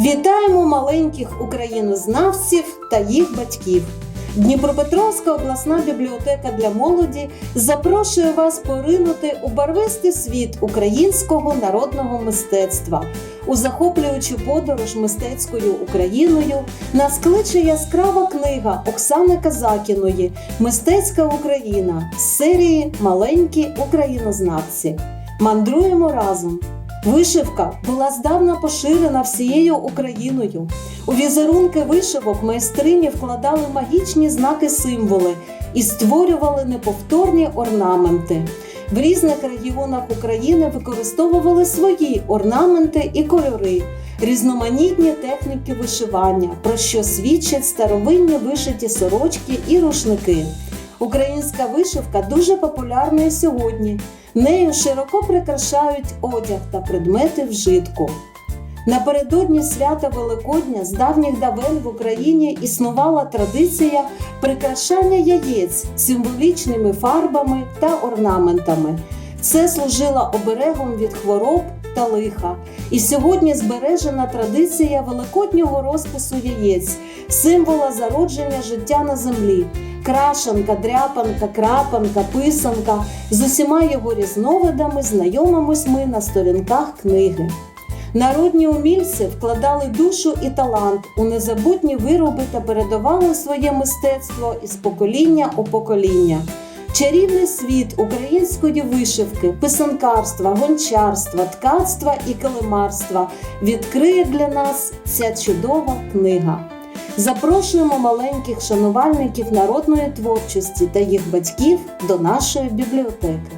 Вітаємо маленьких українознавців та їх батьків. Дніпропетровська обласна бібліотека для молоді запрошує вас поринути у барвистий світ українського народного мистецтва. У захоплюючу подорож мистецькою Україною нас кличе яскрава книга Оксани Казакіної Мистецька Україна з серії Маленькі українознавці. Мандруємо разом. Вишивка була здавна поширена всією Україною. У візерунки вишивок майстрині вкладали магічні знаки символи і створювали неповторні орнаменти. В різних регіонах України використовували свої орнаменти і кольори, різноманітні техніки вишивання, про що свідчать старовинні вишиті сорочки і рушники. Українська вишивка дуже популярна і сьогодні. Нею широко прикрашають одяг та предмети вжитку. Напередодні свята Великодня з давніх давен в Україні існувала традиція прикрашання яєць символічними фарбами та орнаментами. Це служило оберегом від хвороб та лиха. І сьогодні збережена традиція великоднього розпису яєць, символа зародження життя на землі. Крашанка, дряпанка, крапанка, писанка з усіма його різновидами знайомимось ми на сторінках книги. Народні умільці вкладали душу і талант у незабутні вироби та передавали своє мистецтво із покоління у покоління. Чарівний світ української вишивки, писанкарства, гончарства, ткацтва і килимарства відкриє для нас ця чудова книга. Запрошуємо маленьких шанувальників народної творчості та їх батьків до нашої бібліотеки.